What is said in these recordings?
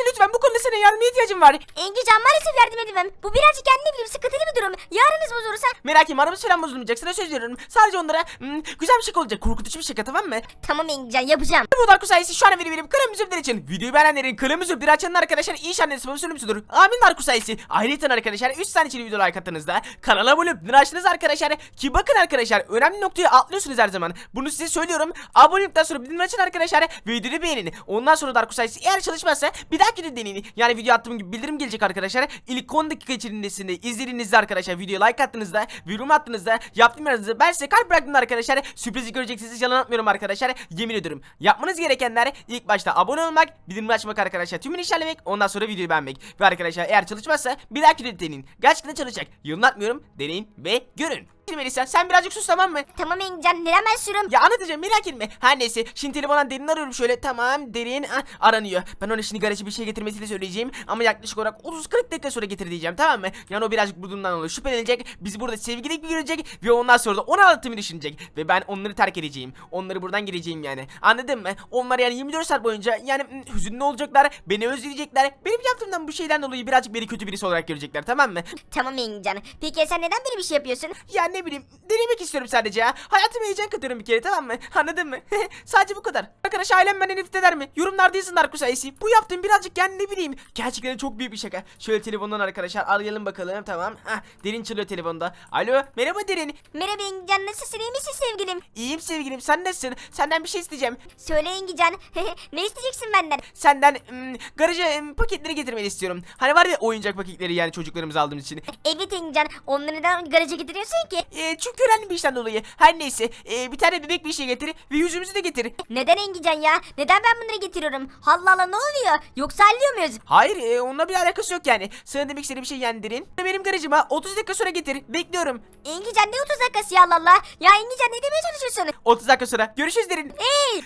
Lütfen bu konuda senin yardıma ihtiyacım var. Engican maalesef yardım edemem. Bu birazcık kendi bileyim sıkıntılı bir durum. Yarınız bozulursa Merak etme aramız falan bozulmayacak sana söz veriyorum. Sadece onlara hmm, güzel bir şaka olacak. Korkutucu bir şaka tamam mı? tamam Engican yapacağım. Bu Darko sayesi şu an veri verip kırmızı öpüler için videoyu beğenenlerin kırmızı öpüleri açanın arkadaşlar iyi annesi babası ölümsüdür. Amin Darko sayesi. Ayrıca arkadaşlar 3 tane için video like attığınızda kanala abone olup açtınız arkadaşlar. Ki bakın arkadaşlar önemli noktayı atlıyorsunuz her zaman. Bunu size söylüyorum. Abone olduktan sonra bildirim açın arkadaşlar. Videoyu beğenin. Ondan sonra Darko sayesi eğer çalışmazsa bir dahaki de deneyin. Yani video attığım gibi bildirim gelecek arkadaşlar. İlk 10 dakika içerisinde izlediğinizde arkadaşlar videoya like attığınızda, yorum attığınızda, yaptığım yaranızda ben size kalp bıraktım arkadaşlar. Sürprizi göreceksiniz yalan atmıyorum arkadaşlar. Yemin ediyorum. Yapmanız gerekenler ilk başta abone olmak, bildirim açmak arkadaşlar. Tümünü işaretlemek, ondan sonra videoyu beğenmek. Ve arkadaşlar eğer çalışmazsa bir dahaki de deneyin. Gerçekten çalışacak. Yalan atmıyorum. Deneyin ve görün. Melisa sen birazcık sus tamam mı? Tamam Engican neden ben sürüm? Ya anlatacağım merak etme. Her neyse şimdi telefondan derin arıyorum şöyle tamam derin ah, aranıyor. Ben ona şimdi garajı bir şey getirmesini söyleyeceğim ama yaklaşık olarak 30-40 dakika sonra getir diyeceğim tamam mı? Yani o birazcık bundan dolayı şüphelenecek. Bizi burada sevgili gibi görecek ve ondan sonra da onu anlatımı düşünecek. Ve ben onları terk edeceğim. Onları buradan gireceğim yani. Anladın mı? Onlar yani 24 saat boyunca yani hüzünlü olacaklar. Beni özleyecekler. Benim yaptığımdan bu şeyden dolayı birazcık beni kötü birisi olarak görecekler tamam mı? Tamam Engican. Peki sen neden böyle bir şey yapıyorsun? Ne bileyim denemek istiyorum sadece ya. Hayatıma heyecan katıyorum bir kere tamam mı? Anladın mı? sadece bu kadar. Arkadaş ailem benden nefret eder mi? Yorumlarda yazın Darko sayesi. Bu yaptığım birazcık yani ne bileyim. Gerçekten çok büyük bir şaka. Şöyle telefondan arkadaşlar arayalım bakalım tamam. Hah, derin çalıyor telefonda. Alo merhaba Derin. Merhaba Engican nasılsın iyi misin sevgilim? İyiyim sevgilim sen nasılsın? Senden bir şey isteyeceğim. Söyle Engican. ne isteyeceksin benden? Senden ım, garaja ım, paketleri getirmeni istiyorum. Hani var ya oyuncak paketleri yani çocuklarımıza aldığımız için. Evet Engican onları neden garaja getiriyorsun ki? E, çünkü önemli bir işten dolayı. Her neyse e, bir tane bebek bir şey getir ve yüzümüzü de getir. Neden Engican ya? Neden ben bunları getiriyorum? Allah Allah ne oluyor? Yoksa hallıyor muyuz? Hayır e, onunla bir alakası yok yani. Sana demek istediğim şey yani derin. Benim garajıma 30 dakika sonra getir. Bekliyorum. Engican ne 30 dakikası ya Allah Allah? Ya Engican ne demeye çalışıyorsun? 30 dakika sonra. Görüşürüz derin. Hey!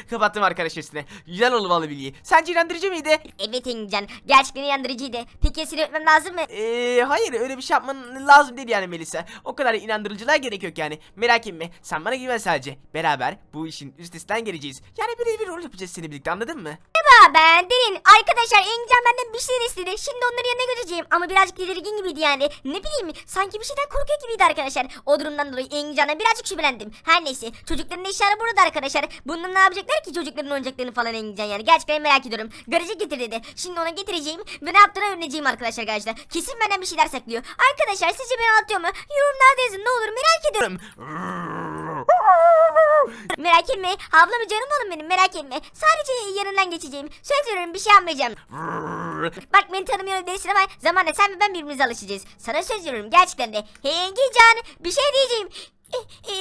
Kapattım arkadaş üstüne. Güzel oldu vallahi bilgiyi. Sence inandırıcı mıydı? Evet Engican gerçekten inandırıcıydı. Peki seni öpmem lazım mı? Eee hayır öyle bir şey yapman lazım değil yani Melisa. O kadar inandırıcılığa gerek yok yani. Merak etme. Sen bana güven sadece. Beraber bu işin üstesinden geleceğiz. Yani bir bir rol yapacağız seni birlikte anladın mı? Merhaba ben Derin. Arkadaşlar Engican benden bir şeyler istedi. Şimdi onları yanına götüreceğim. Ama birazcık tedirgin gibiydi yani. Ne bileyim sanki bir şeyden korkuyor gibiydi arkadaşlar. O durumdan dolayı Engican'a birazcık şüphelendim. Her neyse çocukların eşyaları burada arkadaşlar. Bunlar ne yapacaklar ki çocukların oyuncaklarını falan Engican yani. Gerçekten merak ediyorum. Garaja getir dedi. Şimdi ona getireceğim ve ne yaptığını öğreneceğim arkadaşlar garajda. Kesin benden bir şeyler saklıyor. Arkadaşlar sizce beni anlatıyor mu? Yorumlarda yazın ne olur merak ediyorum. Merak etme. Ablamı canım oğlum benim merak etme. Sadece yanından geçeceğim. Söz veriyorum bir şey yapmayacağım. Bak beni tanımıyor değilsin ama zamanla sen ve ben birbirimize alışacağız. Sana söz veriyorum gerçekten de. Hey Engican bir şey diyeceğim. E, e,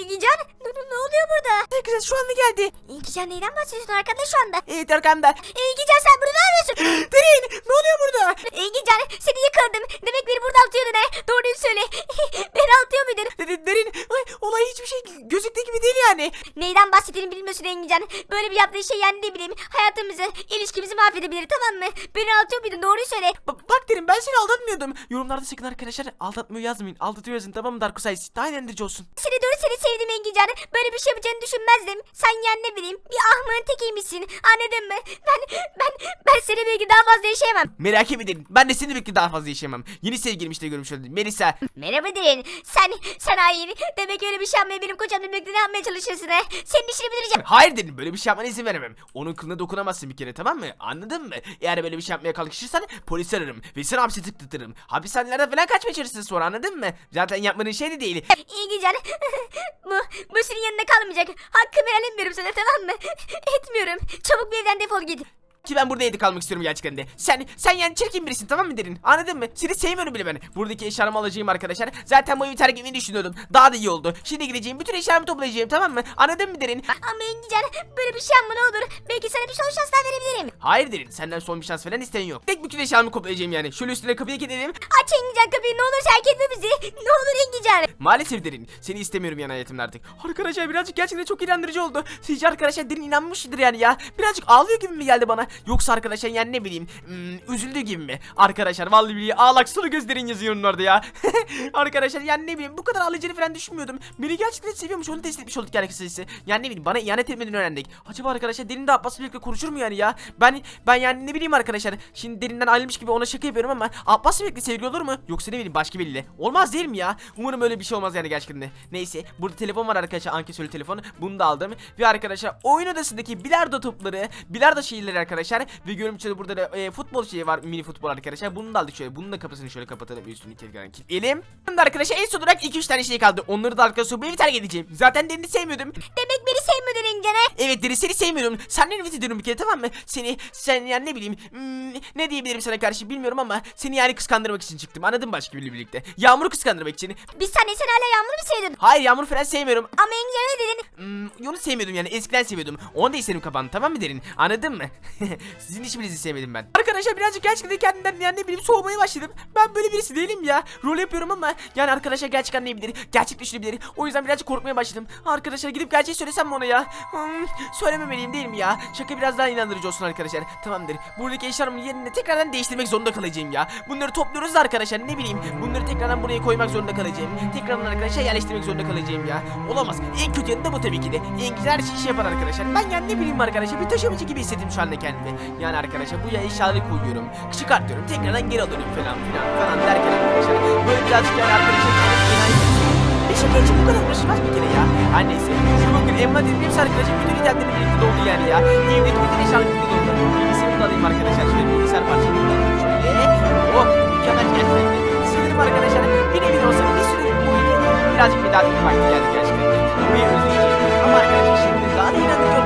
Engican ne, ne oluyor burada? Güzel şu anda geldi. Engican neyden bahsediyorsun arkada şu anda? Evet arkamda. Engican sen burada ne yapıyorsun? Derin ne oluyor burada? Engican seni yakaladım. Demek beni burada altıyordun he. Doğruyu söyle. beni altıyor muydun? De- derin ay, olay hiçbir şey gözüktüğü gibi değil yani. Neyden bahsettiğini bilmiyorsun Engican. Böyle bir yaptığı şey yani ne bileyim hayatımızı, ilişkimizi mahvedebilir tamam mı? Beni altıyor muydun? Doğruyu söyle. Ba- bak derin ben seni aldatmıyordum. Yorumlarda sakın arkadaşlar aldatmıyor yazmayın. Aldatıyor yazın tamam mı Darko Sayıs? Daha inandırıcı olsun. Seni doğru seni sevdim Engican. Böyle bir şey yapacağını düşünmezdim. Sen yani ne bileyim bir ahmağın tekiymişsin. Anladın mı? Ben ben ben seni belki daha fazla yaşayamam. Merak etme derin. Ben de seni birlikte daha fazla yaşayamam. Yeni sevgilim işte görmüş oldum. Melisa. Merhaba Derin. Sen sen hayır. Demek öyle bir şey yapmaya benim kocamla birlikte ne yapmaya çalışıyorsun he? Senin işini bitireceğim. Hayır dedim böyle bir şey yapmana izin veremem. Onun kılına dokunamazsın bir kere tamam mı? Anladın mı? Eğer böyle bir şey yapmaya kalkışırsan polis ararım ve seni hapse tıklatırım. Hapishanelerde falan kaçmaya çalışırsın sonra anladın mı? Zaten yapmanın şey de değil. Engican. bu bu senin yanında kalmayacak. Hakkımı helal etmiyorum sana tamam mı? Etmiyorum. Çabuk bir evden defol git. Ki ben burada evde kalmak istiyorum gerçekten de. Sen sen yani çirkin birisin tamam mı derin? Anladın mı? Seni sevmiyorum bile ben. Buradaki eşyalarımı alacağım arkadaşlar. Zaten bu evi terk etmeyi düşünüyordum. Daha da iyi oldu. Şimdi gideceğim bütün eşyalarımı toplayacağım tamam mı? Anladın mı derin? Ama Engican böyle bir şey yapma ne olur. Belki sana bir son şans daha verebilirim. Hayır derin. Senden son bir şans falan isteyen yok. Tek bütün eşyalarımı toplayacağım yani. Şöyle üstüne kapıya kilitledim. Aç Engican kapıyı ne olur terk etme bizi. Ne olur Engican. Maalesef derin. Seni istemiyorum yani hayatımda artık. Arkadaşlar birazcık gerçekten çok inandırıcı oldu. Sizce arkadaşlar derin inanmıştır yani ya. Birazcık ağlıyor gibi mi geldi bana? Yoksa arkadaşlar yani ne bileyim hmm, üzüldü gibi mi? Arkadaşlar vallahi billahi ağlak sulu gözlerin yazıyor onlarda ya. arkadaşlar yani ne bileyim bu kadar ağlayacağını falan düşünmüyordum. Beni gerçekten seviyormuş onu test etmiş olduk yani kısacası. Yani ne bileyim bana ihanet etmediğini öğrendik. Acaba arkadaşlar derin de Abbas'la birlikte konuşur mu yani ya? Ben ben yani ne bileyim arkadaşlar. Şimdi derinden ayrılmış gibi ona şaka yapıyorum ama Abbas'la birlikte sevgili olur mu? Yoksa ne bileyim başka biriyle. Olmaz değil mi ya? Umarım öyle bir şey olmaz yani gerçekten de. Neyse burada telefon var arkadaşlar ankesörlü telefon. Bunu da aldım. Ve arkadaşlar oyun odasındaki bilardo topları, bilardo şeyleri arkadaşlar. Ve görüntüde burada da e, futbol şeyi var mini futbol arkadaşlar. Bunu da aldık şöyle. Bunun da kapısını şöyle kapatalım. Üstünü tekrar kilitleyelim. Şimdi arkadaşlar en son olarak 2-3 tane şey kaldı. Onları da arkadaşlar bu evi terk. Zaten derini sevmiyordum. Demek beni İngilizce. Evet deri seni sevmiyorum. Senden nefret ediyorum bir kere tamam mı? Seni sen yani ne bileyim hmm, ne diyebilirim sana karşı bilmiyorum ama seni yani kıskandırmak için çıktım. Anladın mı başka biriyle birlikte? Yağmur'u kıskandırmak için. Bir saniye sen hala yağmuru mu seviyordun? Hayır Yağmur falan sevmiyorum. Ama İngilizce ne dedin? Hmm, onu sevmiyordum yani eskiden seviyordum. Onu da isterim kapandı tamam mı derin? Anladın mı? Sizin hiçbirinizi sevmedim ben. Arkadaşlar birazcık gerçekten kendimden yani ne bileyim soğumaya başladım. Ben böyle birisi değilim ya. Rol yapıyorum ama yani arkadaşlar gerçek anlayabilir. Gerçek düşünebilir. O yüzden birazcık korkmaya başladım. Arkadaşlar gidip gerçeği söylesem mi ona ya? Hmm, söylememeliyim değil mi ya? Şaka biraz daha inandırıcı olsun arkadaşlar. Tamamdır. Buradaki eşyalarımın yerini tekrardan değiştirmek zorunda kalacağım ya. Bunları topluyoruz da arkadaşlar ne bileyim. Bunları tekrardan buraya koymak zorunda kalacağım. Tekrardan arkadaşlar yerleştirmek zorunda kalacağım ya. Olamaz. En kötü yanı da bu tabii ki de. En güzel her şey yapar arkadaşlar. Ben yani ne bileyim arkadaşlar bir taşımacı gibi hissettim şu anda kendimi. Yani arkadaşlar bu ya eşyaları koyuyorum. Çıkartıyorum. Tekrardan geri alıyorum falan filan falan derken arkadaşlar. Böyle birazcık yani arkadaşlar e şaka için bu kadar uğraşılmaz bir kere ya. Her neyse. Şu bakın Emma dediğim hepsi arkadaşlar bütün itemlerin birlikte doldu yani ya. Evdeki bütün eşyalar birlikte doldu. Bilgisayarımı da alayım arkadaşlar. Şöyle bilgisayar parçamı da şöyle. Oh mükemmel gerçekten. Sinirim arkadaşlar. Bir evin olsa bir sürü bu evi birazcık bir daha vakti geldi gerçekten. de. Bu evi özleyeceğim. Ama arkadaşlar şimdi daha da inandırıcı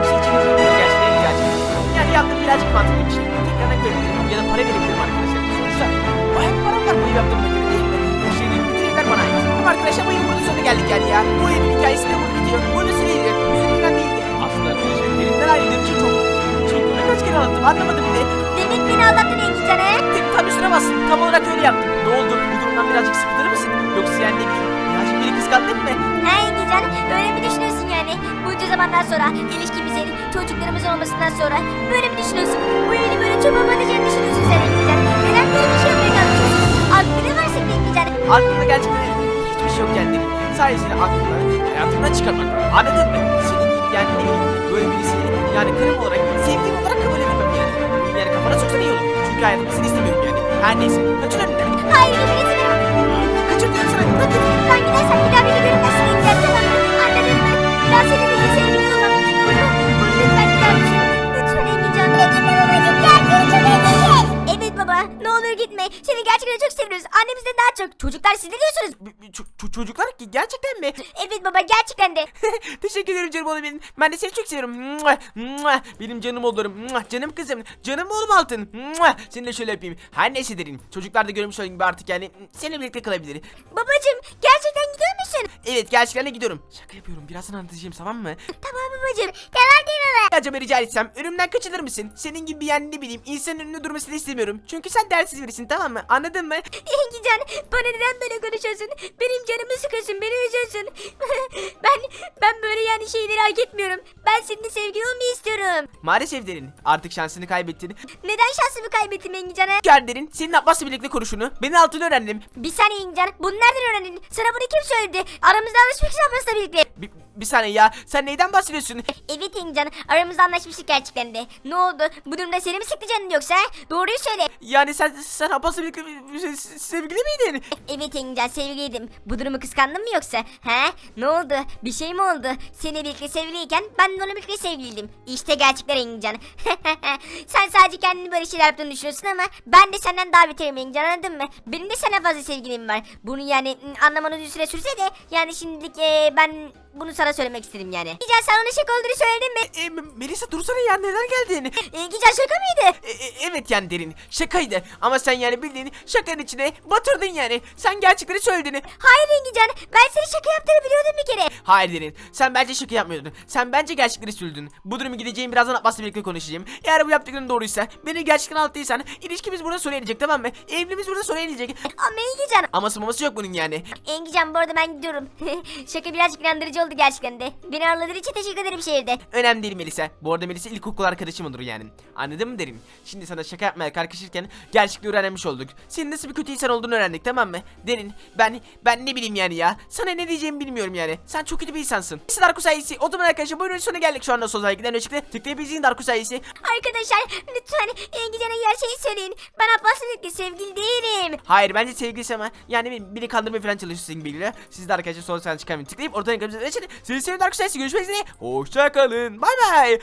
sonra böyle mi düşünüyorsun? Bu evini böyle çöpe batacağını düşünüyorsun sen İngilizce. Neden böyle bir şey yapmaya kalkıyorsun? Aklına var senin İngilizce. Aklımda gerçekten hiçbir şey yok yani. Sadece seni aklımdan, hayatımdan çıkarmak. Anladın mı? Senin gibi yani ne bileyim böyle birisini yani karım olarak, sevdiğim olarak kabul edemem yani. Yani kafana soksan iyi olur. Çünkü hayatımda seni istemiyorum yani. Her neyse. Kaçın önümden. Hayır İngilizce benim. Kaçın diyorum sana. Kaçın. Ben gidersem bir daha beni göremezsin İngilizce tamam mı? Anladın mı? Bir daha seninle bir sevgili gitme. Seni gerçekten çok seviyoruz. Annemizden daha çok. Çocuklar siz ne diyorsunuz? Ço- çocuklar ki gerçekten mi? Evet baba gerçekten de. Teşekkür ederim canım oğlum benim. Ben de seni çok seviyorum. Mua, mua. Benim canım oğlum. Mua, Canım kızım. Canım oğlum altın. Mua. Seni de şöyle yapayım. Her neyse derim. Çocuklar da görmüş olduğun gibi artık yani seninle birlikte kalabilir. Babacım gerçekten gidiyor musun? Evet gerçekten de gidiyorum. Şaka yapıyorum. Birazdan anlatacağım tamam mı? Tamam babacım. Tamam değil baba. Acaba rica etsem önümden kaçılır mısın? Senin gibi yani ne bileyim insanın önünde durmasını istemiyorum. Çünkü sen dersiz birisin tamam mı? Anladın mı? Engican bana neden böyle konuşuyorsun? Benim canımı sıkıyorsun, beni üzüyorsun. ben ben böyle yani şeyleri hak etmiyorum. Ben seninle sevgili olmayı istiyorum. Maalesef derin. Artık şansını kaybettin. Neden şansımı kaybettim Engican'a? Gel derin. Senin Abbas'la birlikte konuşunu. Ben altını öğrendim. Bir saniye Engican, bunu nereden öğrendin? Sana bunu kim söyledi? Aramızda anlaşmıştık Abbas'la birlikte. Bir, bir saniye ya. Sen neyden bahsediyorsun? Evet Engican, aramızda anlaşmıştık gerçekten de. Ne oldu? Bu durumda seni mi sıktı canın yoksa? Doğruyu söyle. Yani sen sen Abbas'la birlikte se- se- sevgili miydin? Evet Engican, sevgiliydim. Bu durumu kıskandın mı yoksa? He? Ne oldu? Bir şey mi oldu? Seninle birlikte sevgiliyken ben de onunla birlikte sevgiliydim. İşte gerçekler Engican. Sen sadece kendini böyle şeyler yaptığını düşünüyorsun ama ben de senden daha beterim Engican anladın mı? Benim de senden fazla sevgilim var. Bunu yani ım, anlamanı bir süre sürse de yani şimdilik e, ben bunu sana söylemek istedim yani. Engican sen ona şaka olduğunu söyledin mi? E, M- Melisa dursana ya neden geldin? Engican şaka mıydı? E, e, evet yani derin şakaydı ama sen yani bildiğin şakanın içine batırdın yani. Sen gerçekleri söyledin. Hayır Engican ben senin şaka yaptığını biliyordum bir kere. Hayır derin sen bence şaka yapmıyordun. Sen bence gerçekleri söyledin. Bu durumu gideceğim birazdan Abbas'la birlikte konuşacağım. Eğer bu yaptıkların doğruysa beni gerçekten anlattıysan ilişkimiz burada sona erecek tamam mı? Evliliğimiz burada sona erecek. Ama Engican Aması maması yok bunun yani. Engican bu arada ben gidiyorum. Şaka birazcık inandırıcı oldu gerçekten de. Beni ağırladığın için teşekkür ederim şehirde. Önemli değil Melisa. Bu arada Melisa ilkokul arkadaşım olur yani. Anladın mı derin? Şimdi sana şaka yapmaya kalkışırken gerçekliği öğrenmiş olduk. Senin nasıl bir kötü insan olduğunu öğrendik tamam mı? Derin ben ben ne bileyim yani ya. Sana ne diyeceğimi bilmiyorum yani. Sen çok kötü bir insansın. Neyse Darko sayesi. O zaman arkadaşlar buyurun sonuna geldik şu anda sol giden öşükle. Tıklayıp izleyin Darko sayesi. Arkadaşlar lütfen Engincan'a gerçeği söyleyin. Ben Abbas'la birlikte sevgili değilim. Hayır bence sevgilisi ama yani beni, kandırmaya falan çalışıyorsun geliyor. Siz de arkadaşlar sağdan çıkan tıklayıp oradan geçin. Sizi seviyorum sayesi. Görüşmek üzere. Hoşçakalın. Bay bay.